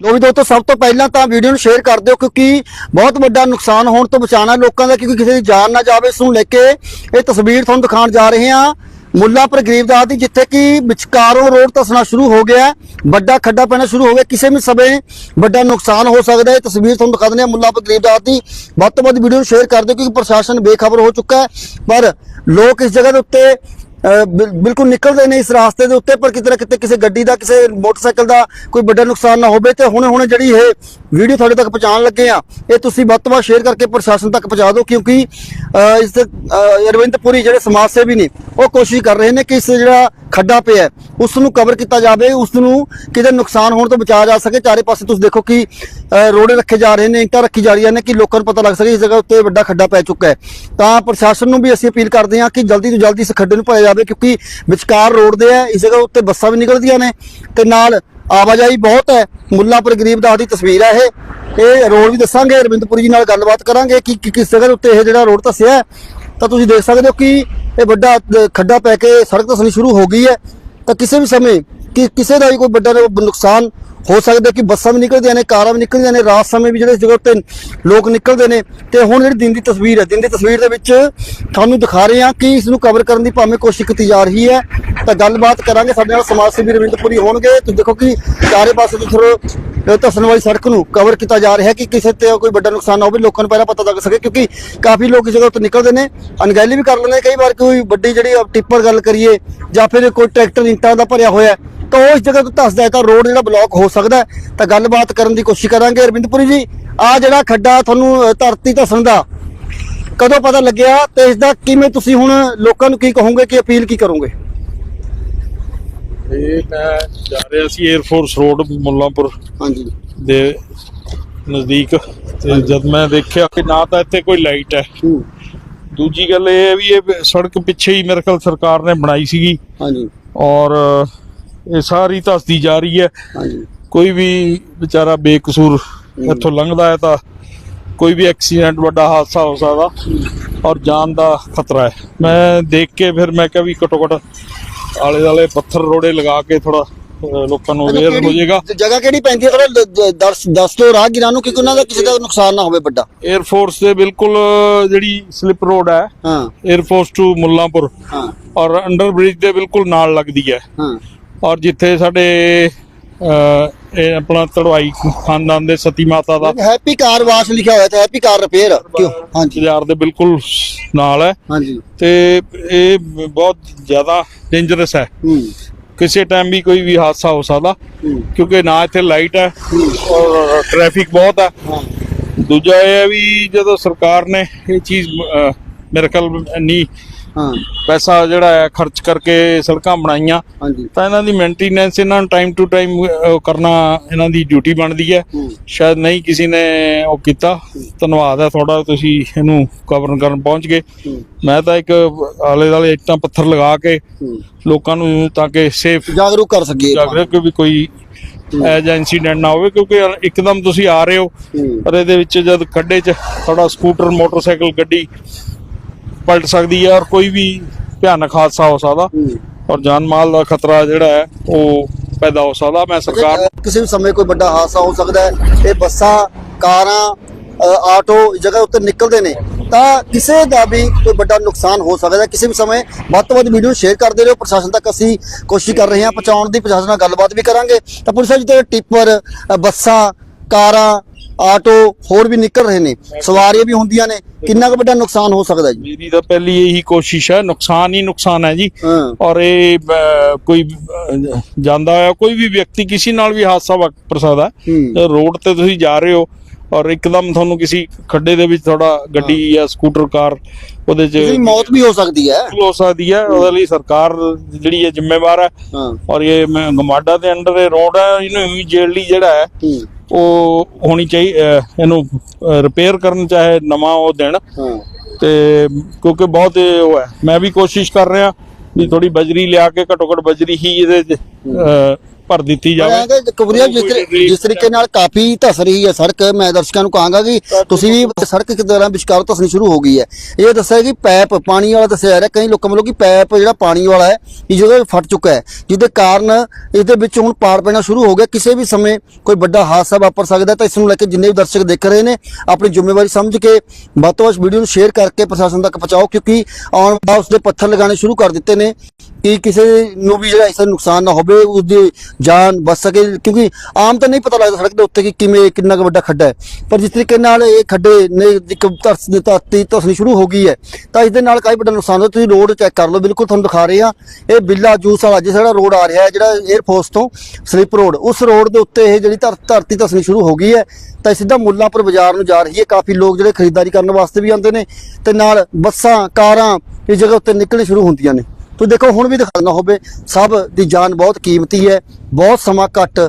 ਲੋ ਵੀ ਦੋਸਤੋ, ਸਭ ਤੋਂ ਪਹਿਲਾਂ ਤਾਂ ਵੀਡੀਓ ਨੂੰ ਸ਼ੇਅਰ ਕਰ ਦਿਓ ਕਿਉਂਕਿ ਬਹੁਤ ਵੱਡਾ ਨੁਕਸਾਨ ਹੋਣ ਤੋਂ ਬਚਾਉਣਾ ਲੋਕਾਂ ਦਾ, ਕਿਉਂਕਿ ਕਿਸੇ ਦੀ ਜਾਨ ਨਾ ਜਾਵੇ। ਇਸ ਨੂੰ ਲੈ ਕੇ ਇਹ ਤਸਵੀਰ ਤੁਹਾਨੂੰ ਦਿਖਾਉਣ ਜਾ ਰਹੇ ਹਾਂ। ਮੁੱਲਾਪੁਰ ਗਰੀਬਦਾਸ ਦੀ, ਜਿੱਥੇ ਕਿ ਵਿਚਕਾਰੋਂ ਰੋਡ ਧਸਣਾ ਸ਼ੁਰੂ ਹੋ ਗਿਆ ਵੱਡਾ ਖੱਡਾ ਪੈਣਾ ਸ਼ੁਰੂ ਹੋ ਗਿਆ। ਕਿਸੇ ਵੀ ਸਮੇਂ ਵੱਡਾ ਨੁਕਸਾਨ ਹੋ ਸਕਦਾ ਹੈ। ਇਹ ਤਸਵੀਰ ਤੁਹਾਨੂੰ ਦਿਖਾ ਦਿੰਦੇ ਹਾਂ ਮੁੱਲਾਪੁਰ ਗਰੀਬਦਾਸ ਦੀ। ਵੱਧ ਤੋਂ ਵੱਧ ਵੀਡੀਓ ਨੂੰ ਸ਼ੇਅਰ ਕਰ ਦਿਓ, ਕਿਉਂਕਿ ਪ੍ਰਸ਼ਾਸਨ ਬੇਖਬਰ ਹੋ ਚੁੱਕਾ ਹੈ। ਪਰ ਲੋਕ ਇਸ ਜਗ੍ਹਾ ਦੇ ਉੱਤੇ ਬਿਲਕੁਲ ਨਿਕਲਦੇ ਨੇ ਇਸ ਰਾਸਤੇ ਦੇ ਉੱਤੇ ਪਰ ਕਿਤੇ ਨਾ ਕਿਤੇ ਕਿਸੇ ਗੱਡੀ ਦਾ ਕਿਸੇ ਮੋਟਰਸਾਈਕਲ ਦਾ ਕੋਈ ਵੱਡਾ ਨੁਕਸਾਨ ਨਾ ਹੋਵੇ ਤੇ ਹੁਣੇ ਹੁਣੇ ਜਿਹੜੀ ਇਹ ਵੀਡੀਓ ਤੁਹਾਡੇ ਤੱਕ ਪਹੁੰਚਾਉਣ ਲੱਗੇ ਆ ਇਹ ਤੁਸੀਂ ਵੱਧ ਤੋਂ ਵੱਧ ਸ਼ੇਅਰ ਕਰਕੇ ਪ੍ਰਸ਼ਾਸਨ ਤੱਕ ਪਹੁੰਚਾ ਦਿਓ ਕਿਉਂਕਿ ਅਹ ਇਸ ਅਰਵਿੰਦਪੁਰੀ ਜਿਹੜੇ ਸਮਾਜ ਸੇਵੀ ਨੇ ਉਹ ਕੋਸ਼ਿਸ਼ ਕਰ ਰਹੇ ਨੇ ਕਿ ਇਸ ਜਿਹੜਾ ਖੱਡਾ ਪਿਆ ਹੈ, ਉਸ ਨੂੰ ਕਵਰ ਕੀਤਾ ਜਾਵੇ ਉਸ ਨੂੰ ਕਿਤੇ ਨੁਕਸਾਨ ਹੋਣ ਤੋਂ ਬਚਾਇਆ ਜਾ ਸਕੇ। ਚਾਰੇ ਪਾਸੇ ਤੁਸੀਂ ਦੇਖੋ ਕਿ ਅਹ ਰੋੜੇ ਰੱਖੇ ਜਾ ਰਹੇ ਨੇ ਇੰਟਾਂ ਰੱਖੀ ਜਾ ਰਹੀਆਂ ਨੇ ਕਿ ਲੋਕਾਂ ਨੂੰ ਪਤਾ ਲੱਗ ਸਕੇ ਇਸ ਜਗ੍ਹਾ ਉੱਤੇ ਵੱਡਾ ਖੱਡਾ ਪੈ ਚੁੱਕਾ ਹੈ। ਤਾਂ ਪ੍ਰਸ਼ਾਸਨ ਨੂੰ ਵੀ ਅਸੀਂ ਅਪੀਲ ਕਰਦੇ ਹਾਂ ਕਿ ਜਲਦੀ ਤੋਂ ਜਲਦੀ ਇਸ ਖੱਡੇ ਨੂੰ ਭਰਿਆ ਜਾਵੇ, ਕਿਉਂਕਿ ਵਿਚਕਾਰ ਰੋਡ ਦੇ ਹੈ ਇਸ ਜਗ੍ਹਾ ਉੱਤੇ ਬੱਸਾਂ ਵੀ ਨਿਕਲਦੀਆਂ ਨੇ ਤੇ ਨਾਲ ਆਵਾਜਾਈ ਬਹੁਤ ਹੈ। ਮੁੱਲਾਪੁਰ ਗਰੀਬਦਾਸ ਦੀ ਤਸਵੀਰ ਹੈ ਇਹ। ਇਹ ਰੋਡ ਵੀ ਦੱਸਾਂਗੇ ਰਵਿੰਦਪੁਰੀ ਜੀ ਨਾਲ ਗੱਲਬਾਤ ਕਰਾਂਗੇ ਕਿ ਕਿਸ ਜਗ੍ਹਾ ਦੇ ਉੱਤੇ ਇਹ ਜਿਹੜਾ ਰੋਡ ਧੱਸਿਆ ਤਾਂ ਤੁਸੀਂ ਦੇਖ ਸਕਦੇ ਹੋ ਕਿ ਇਹ ਵੱਡਾ ਖੱਡਾ ਪੈ ਕੇ ਸੜਕ ਧਸਣੀ ਸ਼ੁਰੂ ਹੋ ਗਈ ਹੈ। ਤਾਂ ਕਿਸੇ ਵੀ ਸਮੇਂ ਕਿ ਕਿਸੇ ਦਾ ਵੀ ਕੋਈ ਵੱਡਾ ਨੁਕਸਾਨ ਹੋ ਸਕਦਾ ਕਿ ਬੱਸਾਂ ਵੀ ਨਿਕਲਦੀਆਂ ਨੇ, ਕਾਰਾਂ ਵੀ ਨਿਕਲਦੀਆਂ ਨੇ, ਰਾਤ ਸਮੇਂ ਵੀ ਜਿਹੜੇ ਜਗ੍ਹਾ ਉੱਤੇ ਲੋਕ ਨਿਕਲਦੇ ਨੇ। ਤੇ ਹੁਣ ਜਿਹੜੀ ਦਿਨ ਦੀ ਤਸਵੀਰ ਹੈ, ਦਿਨ ਦੀ ਤਸਵੀਰ ਦੇ ਵਿੱਚ ਤੁਹਾਨੂੰ ਦਿਖਾ ਰਹੇ ਹਾਂ ਕਿ ਇਸ ਨੂੰ ਕਵਰ ਕਰਨ ਦੀ ਭਾਵੇਂ ਕੋਸ਼ਿਸ਼ ਕੀਤੀ ਜਾ ਰਹੀ ਹੈ। ਤਾਂ ਗੱਲਬਾਤ ਕਰਾਂਗੇ, ਸਾਡੇ ਨਾਲ ਸਮਾਜ ਸੇਵੀ ਰਵਿੰਦਰਪੁਰੀ ਹੋਣਗੇ। ਤੁਸੀਂ ਦੇਖੋ ਕਿ ਚਾਰੇ ਪਾਸੇ ਤੋਂ ਥੋੜਾ ਧੱਸਣ ਵਾਲੀ ਸੜਕ ਨੂੰ ਕਵਰ ਕੀਤਾ ਜਾ ਰਿਹਾ ਕਿ ਕਿਸੇ ਤੇ ਕੋਈ ਵੱਡਾ ਨੁਕਸਾਨ ਨਾ ਹੋਵੇ ਲੋਕਾਂ ਨੂੰ ਪਹਿਲਾਂ ਪਤਾ ਲੱਗ ਸਕੇ, ਕਿਉਂਕਿ ਕਾਫੀ ਲੋਕ ਇਸ ਜਗ੍ਹਾ ਉੱਤੇ ਨਿਕਲਦੇ ਨੇ, ਅਣਗਹਿਲੀ ਵੀ ਕਰ ਲੈਂਦੇ ਕਈ ਵਾਰ ਕੋਈ ਵੱਡੀ ਜਿਹੜੀ ਟਿੱਪਰ ਗੱਲ ਕਰੀਏ, ਜਾਂ ਫਿਰ ਕੋਈ ਟਰੈਕਟਰ ਇੰਟਾਂ ਦਾ ਭਰਿਆ ਹੋਇਆ ਤਾਂ ਉਹ ਇਸ ਜਗ੍ਹਾ ਤੋਂ ਧੱਸਦਾ ਹੈ, ਤਾਂ ਰੋਡ ਜਿਹੜਾ ਬਲੌਕ ਹੋ ਸਕਦਾ ਤਾਂ ਗੱਲਬਾਤ ਕਰਨ ਦੀ ਕੋਸ਼ਿਸ਼ ਕਰਾਂਗੇ, ਅਰਵਿੰਦਪੁਰੀ ਜੀ, ਆ ਜਿਹੜਾ ਖੱਡਾ ਤੁਹਾਨੂੰ ਧਰਤੀ ਧੱਸਣ ਦਾ ਕਦੋਂ ਪਤਾ ਲੱਗਿਆ ਤੇ ਇਸ ਦਾ ਕਿਵੇਂ ਤੁਸੀਂ ਹੁਣ ਲੋਕਾਂ ਨੂੰ ਕੀ ਕਹੋਗੇ, ਕਿ ਅਪੀਲ ਕੀ ਕਰੋਗੇ? ਇਹ ਮੈਂ ਜਾ ਰਿਹਾ ਸੀ 에ਅਰਫੋਰਸ ਰੋਡ ਮੁੱਲਾਂਪੁਰ ਹਾਂਜੀ। ਦੇ ਨਜ਼ਦੀਕ। ਤੇ ਜਦ ਮੈਂ ਦੇਖਿਆ ਕਿ ਨਾ ਤਾਂ ਇੱਥੇ ਕੋਈ ਲਾਈਟ ਹੈ। ਹੂੰ। ਦੂਜੀ ਗੱਲ ਇਹ ਹੈ ਵੀ ਇਹ ਸੜਕ ਪਿੱਛੇ ਹੀ ਮੇਰੇ ਖਿਆਲ ਸਰਕਾਰ ਨੇ ਬਣਾਈ ਸੀਗੀ। ਹਾਂਜੀ। ਔਰ ਇਹ ਸਾਰੀ ਧਸਦੀ ਜਾ ਰਹੀ ਹੈ। ਹਾਂਜੀ। ਕੋਈ ਵੀ ਵਿਚਾਰਾ ਬੇਕਸੂਰ ਇੱਥੋਂ ਲੰਘਦਾ ਹੈ ਤਾਂ ਕੋਈ ਵੀ ਐਕਸੀਡੈਂਟ ਵੱਡਾ ਹਾਦਸਾ ਹੋ ਸਕਦਾ। ਔਰ ਜਾਨ ਦਾ ਖਤਰਾ ਹੈ। ਮੈਂ ਦੇਖ ਕੇ ਫਿਰ ਮੈਂ ਕਿਹਾ ਵੀ ਘਟੋ ਘਟ ਆਲੇ ਦਾਲੇ ਪੱਥਰ ਰੋੜੇ ਲਗਾ ਕੇ ਥੋੜਾ ਲੋਕਾਂ ਨੂੰ ਅਵੇਅਰ ਹੋ ਜਾਏਗਾ ਜਗ੍ਹਾ ਕਿਹੜੀ ਪੈਂਦੀ ਹੈ? ਥੋੜਾ ਦੱਸ ਦੱਸ ਦਿਓ ਰਾਹਗੀਰਾਂ ਨੂੰ ਕਿ ਉਹਨਾਂ ਦਾ ਕਿਸੇ ਦਾ ਨੁਕਸਾਨ ਨਾ ਹੋਵੇ ਵੱਡਾ। 에ਅਰ ਫੋਰਸ ਦੇ ਬਿਲਕੁਲ ਜਿਹੜੀ ਸਲਿਪ ਰੋਡ ਹੈ ਹਾਂ। 에ਅਰ ਫੋਰਸ ਟੂ ਮੁੱਲਾਂਪੁਰ ਹਾਂ। ਔਰ ਅੰਡਰ ਬ੍ਰਿਜ ਦੇ ਬਿਲਕੁਲ ਨਾਲ ਲੱਗਦੀ ਹੈ। ਹਾਂ। ਔਰ ਜਿੱਥੇ ਸਾਡੇ ਇਹ ਆਪਣਾ ਤੜਵਾਈ ਖਾਨਦਾਨ ਦੇ ਸਤੀ ਮਾਤਾ ਦਾ। ਹੈਪੀ ਕਾਰ ਵਾਸ਼ ਲਿਖਿਆ ਹੋਇਆ ਤੇ ਹੈਪੀ ਕਾਰ ਰਿਪੇਅਰ ਕਿਉਂ? ਹਾਂਜੀ। ਬਾਜ਼ਾਰ ਦੇ ਬਿਲਕੁਲ ਨਾਲ ਹੈ। ਹਾਂਜੀ। ਤੇ ਇਹ ਬਹੁਤ ਜ਼ਿਆਦਾ ਡੇਂਜਰਸ ਹੈ। ਕਿਸੇ ਟਾਈਮ ਵੀ ਕੋਈ ਵੀ ਹਾਦਸਾ ਹੋ ਸਕਦਾ। ਕਿਉਂਕਿ ਨਾ ਇੱਥੇ ਲਾਈਟ ਹੈ ਔਰ ਟ੍ਰੈਫਿਕ ਬਹੁਤ ਹੈ। ਦੂਜਾ ਇਹ ਹੈ ਵੀ ਜਦੋਂ ਸਰਕਾਰ ਨੇ ਇਹ ਚੀਜ਼ ਮੇਰੇ ਖਿਆਲ ਇੰਨੀ ਹਾਂ। ਪੈਸਾ ਜਿਹੜਾ ਹੈ ਖਰਚ ਕਰਕੇ ਸੜਕਾਂ ਬਣਾਈਆਂ। ਹਾਂਜੀ। ਤਾਂ ਇਹਨਾਂ ਦੀ ਮੇਨਟੇਨੈਂਸ ਇਹਨਾਂ ਨੂੰ ਟਾਈਮ ਟੂ ਟਾਈਮ ਕਰਨਾ ਇਹਨਾਂ ਦੀ ਡਿਊਟੀ ਬਣਦੀ ਹੈ। ਸ਼ਾਇਦ ਨਹੀਂ ਕਿਸੇ ਨੇ ਉਹ ਕੀਤਾ। ਧੰਨਵਾਦ ਹੈ ਤੁਹਾਡਾ ਤੁਸੀਂ ਇਹਨੂੰ ਕਵਰ ਕਰਨ ਪਹੁੰਚ ਗਏ। ਮੈਂ ਤਾਂ ਇੱਕ ਆਲੇ ਦਾਲੇ ਇੱਟਾਂ ਪੱਥਰ ਲਗਾ ਕੇ ਲੋਕਾਂ ਨੂੰ ਤਾਂ ਕਿ ਸੇਫ ਜਾਗਰੂਕ ਕਰ ਸਕੀਏ। ਜਾਗਰੂਕ ਵੀ ਕੋਈ ਐਜਾ ਇਨਸੀਡੈਂਟ ਨਾ ਹੋਵੇ ਕਿਉਂਕਿ ਇੱਕਦਮ ਤੁਸੀਂ ਆ ਰਹੇ ਹੋ। ਹੂੰ। ਪਰ ਇਹਦੇ ਵਿੱਚ ਜਦ ਖੱਡੇ 'ਚ ਤੁਹਾਡਾ ਸਕੂਟਰ ਮੋਟਰਸਾਈਕਲ ਗੱਡੀ ਪਲਟ ਸਕਦੀ ਹੈ ਔਰ ਕੋਈ ਵੀ ਭਿਆਨਕ ਹਾਦਸਾ ਹੋ ਸਕਦਾ। ਔਰ ਜਾਨ ਮਾਲ ਦਾ ਖਤਰਾ ਜਿਹੜਾ ਹੈ ਉਹ ਪੈਦਾ ਹੋ ਸਕਦਾ। ਮੈਂ ਸਰਕਾਰ ਕਿਸੇ ਵੀ ਸਮੇਂ ਕੋਈ ਵੱਡਾ ਹਾਦਸਾ ਹੋ ਸਕਦਾ ਹੈ ਇਹ ਬੱਸਾਂ ਕਾਰਾਂ ਆਟੋ ਜਗ੍ਹਾ ਉੱਤੇ ਨਿਕਲਦੇ ਨੇ ਤਾਂ ਕਿਸੇ ਦਾ ਵੀ ਕੋਈ ਵੱਡਾ ਨੁਕਸਾਨ ਹੋ ਸਕਦਾ ਹੈ। ਕਿਸੇ ਵੀ ਸਮੇਂ ਵੱਧ ਤੋਂ ਵੱਧ ਵੀਡੀਓ ਸ਼ੇਅਰ ਕਰਦੇ ਰਹੋ। ਪ੍ਰਸ਼ਾਸਨ ਤੱਕ ਅਸੀਂ ਕੋਸ਼ਿਸ਼ ਕਰ ਰਹੇ ਹਾਂ ਪਹੁੰਚਾਉਣ ਦੀ ਪ੍ਰਸ਼ਾਸਨ ਨਾਲ ਗੱਲਬਾਤ ਵੀ ਕਰਾਂਗੇ। ਤਾਂ ਪੁਲਿਸ ਜਿੱਤੇ ਟਿੱਪਰ ਬੱਸਾਂ ਕਾਰਾਂ ਆਟੋ ਹੋਰ ਵੀ ਨਿਕਲ ਰਹੇ ਨੇ ਸਵਾਰੀਆਂ ਵੀ ਹੁੰਦੀਆਂ ਨੇ ਕਿੰਨਾ ਕੁ ਵੱਡਾ ਨੁਕਸਾਨ ਹੋ ਸਕਦਾ ਜੀ? ਮੇਰੀ ਤਾਂ ਪਹਿਲੀ ਇਹੀ ਕੋਸ਼ਿਸ਼ ਹੈ ਨੁਕਸਾਨ ਹੀ ਨੁਕਸਾਨ ਹੈ ਜੀ। ਔਰ ਇਹ ਕੋਈ ਜਾਂਦਾ ਹੋਇਆ ਕੋਈ ਵੀ ਵਿਅਕਤੀ ਕਿਸੇ ਨਾਲ ਵੀ ਹਾਦਸਾ ਵਾਪਰ ਸਕਦਾ ਰੋਡ ਤੇ ਤੁਸੀਂ ਜਾ ਰਹੇ ਹੋ ਔਰ ਇੱਕਦਮ ਤੁਹਾਨੂੰ ਕਿਸੇ ਖੱਡੇ ਦੇ ਵਿੱਚ ਤੁਹਾਡਾ ਗੱਡੀ ਜਾਂ ਸਕੂਟਰ ਕਾਰ ਉਹਦੇ 'ਚ ਦੀ ਮੌਤ ਵੀ ਹੋ ਸਕਦੀ ਹੈ। ਹੋ ਸਕਦੀ ਹੈ ਉਹਦੇ ਲਈ ਸਰਕਾਰ ਜਿਹੜੀ ਹੈ ਜ਼ਿੰਮੇਵਾਰ ਹੈ। ਔਰ ਇਹ ਗਮਾਡਾ ਦੇ ਅੰਡਰ ਇਹ ਰੋਡ ਹੈ ਇਹਨੂੰ ਇਮੀਡੀਏਟਲੀ ਜਿਹੜਾ ਹੂੰ। ਉਹ ਹੋਣੀ ਚਾਹੀ ਇਹਨੂੰ ਰਿਪੇਅਰ ਕਰਨ ਚਾਹੇ ਨਵਾਂ ਉਹ ਦੇਣ। ਤੇ ਕਿਉਂਕਿ ਬਹੁਤ ਉਹ ਹੈ। ਮੈਂ ਵੀ ਕੋਸ਼ਿਸ਼ ਕਰ ਰਿਹਾ ਵੀ ਥੋੜੀ ਬਜਰੀ ਲਿਆ ਕੇ ਘੱਟੋ ਘੱਟ ਬਜਰੀ ਹੀ ਇਹਦੇ ਭਰ ਦਿੱਤੀ ਜਾਵੇ। ਕਬਰੀਆ ਜਿਸ ਤਰੀ- ਜਿਸ ਤਰੀਕੇ ਨਾਲ ਕਾਫੀ ਧਸ ਰਹੀ ਹੈ ਸੜਕ ਮੈਂ ਦਰਸ਼ਕਾਂ ਨੂੰ ਕਹਾਂਗਾ ਕਿ ਤੁਸੀਂ ਵੀ ਸੜਕ ਕਿਸ ਤਰ੍ਹਾਂ ਵਿਚਕਾਰ ਧਸਣੀ ਸ਼ੁਰੂ ਹੋ ਗਈ ਹੈ। ਇਹ ਦੱਸਿਆ ਕਿ ਪੈਪ ਪਾਣੀ ਵਾਲਾ ਦੱਸਿਆ ਜਾ ਰਿਹਾ ਕਈ ਲੋਕਾਂ ਵੱਲੋਂ ਕਿ ਪੈਪ ਜਿਹੜਾ ਪਾਣੀ ਵਾਲਾ ਹੈ ਇਹ ਜਦੋਂ ਫਟ ਚੁੱਕਾ ਹੈ ਜਿਹਦੇ ਕਾਰਨ ਇਹਦੇ ਵਿੱਚ ਹੁਣ ਪਾੜ ਪੈਣਾ ਸ਼ੁਰੂ ਹੋ ਗਿਆ। ਕਿਸੇ ਵੀ ਸਮੇਂ ਕੋਈ ਵੱਡਾ ਹਾਦਸਾ ਵਾਪਰ ਸਕਦਾ ਹੈ ਤਾਂ ਇਸ ਨੂੰ ਲੈ ਕੇ ਜਿੰਨੇ ਵੀ ਦਰਸ਼ਕ ਦੇਖ ਰਹੇ ਨੇ ਆਪਣੀ ਜ਼ਿੰਮੇਵਾਰੀ ਸਮਝ ਕੇ ਵੱਧ ਤੋਂ ਵੱਧ ਵੀਡੀਓ ਨੂੰ ਸ਼ੇਅਰ ਕਰਕੇ ਪ੍ਰਸ਼ਾਸਨ ਤੱਕ ਪਹੁੰਚਾਓ ਕਿਉਂਕਿ ਆਉਣ ਵਾਲਾ ਉਸ ਦੇ ਪੱਥਰ ਲਗਾਉਣੇ ਸ਼ੁਰੂ ਕਰ ਦਿੱਤੇ ਨੇ। ਕਿ ਕਿਸੇ ਨੂੰ ਵੀ ਜਿਹੜਾ ਇਸ ਦਾ ਨੁਕਸਾਨ ਨਾ ਹੋਵੇ ਉਹਦੀ ਜਾਨ ਬਚ ਸਕੇ, ਕਿਉਂਕਿ ਆਮ ਤਾਂ ਨਹੀਂ ਪਤਾ ਲੱਗਦਾ ਸੜਕ ਦੇ ਉੱਤੇ ਕਿ ਕਿਵੇਂ, ਕਿੰਨਾ ਕੁ ਵੱਡਾ ਖੱਡਾ ਹੈ। ਪਰ ਜਿਸ ਤਰੀਕੇ ਨਾਲ ਇਹ ਖੱਡੇ ਨੇ ਇੱਕ ਧਰਸ ਦੀ ਧਰਤੀ ਧਸਣੀ ਸ਼ੁਰੂ ਹੋ ਗਈ ਹੈ, ਤਾਂ ਇਸ ਦੇ ਨਾਲ ਕਾਫੀ ਵੱਡਾ ਨੁਕਸਾਨ ਹੋਇਆ। ਤੁਸੀਂ ਰੋਡ ਚੈੱਕ ਕਰ ਲਓ, ਬਿਲਕੁਲ ਤੁਹਾਨੂੰ ਦਿਖਾ ਰਹੇ ਹਾਂ। ਇਹ ਬਿੱਲਾ ਜੂਸ ਵਾਲਾ, ਜਿਸ ਜਿਹੜਾ ਰੋਡ ਆ ਰਿਹਾ ਹੈ, ਜਿਹੜਾ 에ਅਰਫੋਰਸ ਤੋਂ ਸਲਿੱਪ ਰੋਡ ਉਸ ਰੋਡ ਦੇ ਉੱਤੇ ਇਹ ਜਿਹੜੀ ਧਰ- ਧਰਤੀ ਧਸਣੀ ਸ਼ੁਰੂ ਹੋ ਗਈ ਹੈ। ਤਾਂ ਇਹ ਸਿੱਧਾ ਮੁੱਲਾਂਪੁਰ ਬਾਜ਼ਾਰ ਨੂੰ ਜਾ ਰਹੀ ਹੈ। ਕਾਫੀ ਲੋਕ ਜਿਹੜੇ ਖਰੀਦਦਾਰੀ ਕਰਨ ਵਾਸਤੇ ਵੀ ਆਉਂਦੇ ਨੇ, ਤੇ ਨਾਲ ਬੱਸਾਂ, ਕਾਰਾਂ ਇਸ ਜਗ੍ਹਾ ਉੱਤੇ ਨਿਕਲਣੀ ਸ਼ੁਰੂ ਹੁੰਦੀਆਂ ਨੇ। ਤੁਸੀਂ ਦੇਖੋ ਹੁਣ ਵੀ ਦਿਖਾਉਣਾ ਹੋਵੇ ਸਭ ਦੀ ਜਾਨ ਬਹੁਤ ਕੀਮਤੀ ਹੈ ਬਹੁਤ ਸਮਾਂ ਘੱਟ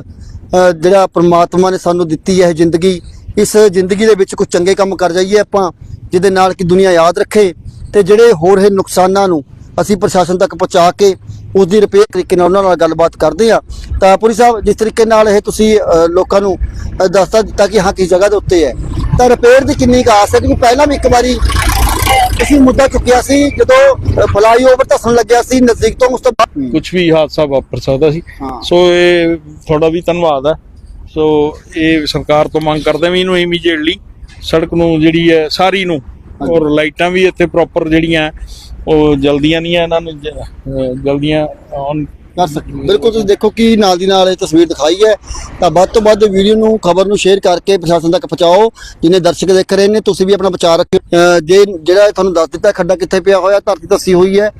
ਜਿਹੜਾ ਪ੍ਰਮਾਤਮਾ ਨੇ ਸਾਨੂੰ ਦਿੱਤੀ ਹੈ ਇਹ ਜ਼ਿੰਦਗੀ ਇਸ ਜ਼ਿੰਦਗੀ ਦੇ ਵਿੱਚ ਕੁਝ ਚੰਗੇ ਕੰਮ ਕਰ ਜਾਈਏ ਆਪਾਂ ਜਿਹਦੇ ਨਾਲ ਕਿ ਦੁਨੀਆ ਯਾਦ ਰੱਖੇ ਤੇ ਜਿਹੜੇ ਹੋਰ ਇਹ ਨੁਕਸਾਨਾਂ ਨੂੰ ਅਸੀਂ ਪ੍ਰਸ਼ਾਸਨ ਤੱਕ ਪਹੁੰਚਾ ਕੇ ਉਸ ਦੀ ਰਿਪੇਅਰ ਤਰੀਕੇ ਨਾਲ ਉਹਨਾਂ ਨਾਲ ਗੱਲਬਾਤ ਕਰਦੇ ਆ ਤਾਂ ਪੁਰੀ ਸਾਹਿਬ ਜਿਸ ਤਰੀਕੇ ਨਾਲ ਇਹ ਤੁਸੀਂ ਲੋਕਾਂ ਨੂੰ ਅ, ਦੱਸਤਾ ਦਿੱਤਾ ਕਿ ਹਾਂ ਕਿਸ ਜਗ੍ਹਾ ਦੇ ਉੱਤੇ ਹੈ। ਤਾਂ ਰਿਪੇਅਰ ਦੀ ਕਿੰਨੀ ਕੁ ਆਸ ਹੈ? ਕਿਉਂਕਿ ਪਹਿਲਾਂ ਵੀ ਇੱਕ ਵਾਰੀ ਅਸੀਂ ਮੁੱਦਾ ਚੁੱਕਿਆ ਸੀ ਜਦੋਂ ਫਲਾਈਓਵਰ ਧੱਸਣ ਲੱਗਿਆ ਸੀ ਨਜ਼ਦੀਕ ਤੋਂ ਉਸ ਤੋਂ ਬਾਅਦ। ਕੁਝ ਵੀ ਹਾਦਸਾ ਵਾਪਰ ਸਕਦਾ ਸੀ। ਸੋ ਇਹ ਤੁਹਾਡਾ ਵੀ ਧੰਨਵਾਦ ਹੈ। ਸੋ ਇਹ ਸਰਕਾਰ ਤੋਂ ਮੰਗ ਕਰਦੇ ਵੀ ਇਹਨੂੰ ਇਮੀਡੀਏਟਲੀ ਸੜਕ ਨੂੰ ਜਿਹੜੀ ਹੈ ਸਾਰੀ ਨੂੰ। ਔਰ ਲਾਈਟਾਂ ਵੀ ਇੱਥੇ ਪ੍ਰੋਪਰ ਜਿਹੜੀਆਂ ਉਹ ਜਲਦੀਆਂ ਨਹੀਂ ਆ ਇਹਨਾਂ ਨੂੰ ਜਲਦੀਆਂ ਔਨ ਕਰ ਸਕਦੇ ਬਿਲਕੁਲ ਤੁਸੀਂ ਦੇਖੋ ਕਿ ਨਾਲ ਦੀ ਨਾਲ ਇਹ ਤਸਵੀਰ ਦਿਖਾਈ ਹੈ। ਤਾਂ ਵੱਧ ਤੋਂ ਵੱਧ ਵੀਡੀਓ ਨੂੰ, ਖਬਰ ਨੂੰ ਸ਼ੇਅਰ ਕਰਕੇ ਪ੍ਰਸ਼ਾਸਨ ਤੱਕ ਪਹੁੰਚਾਓ, ਜਿਨੇ ਦਰਸ਼ਕ ਦੇਖ ਰਹੇ ਨੇ, ਤੁਸੀਂ ਵੀ ਆਪਣਾ ਵਿਚਾਰ ਰੱਖਿਓ। ਅਹ ਜੇ ਜਿਹੜਾ ਤੁਹਾਨੂੰ ਦੱਸ ਦਿੱਤਾ ਖੱਡਾ ਕਿੱਥੇ ਪਿਆ ਹੋਇਆ, ਧਰਤੀ ਧੱਸੀ ਹੋਈ ਹੈ।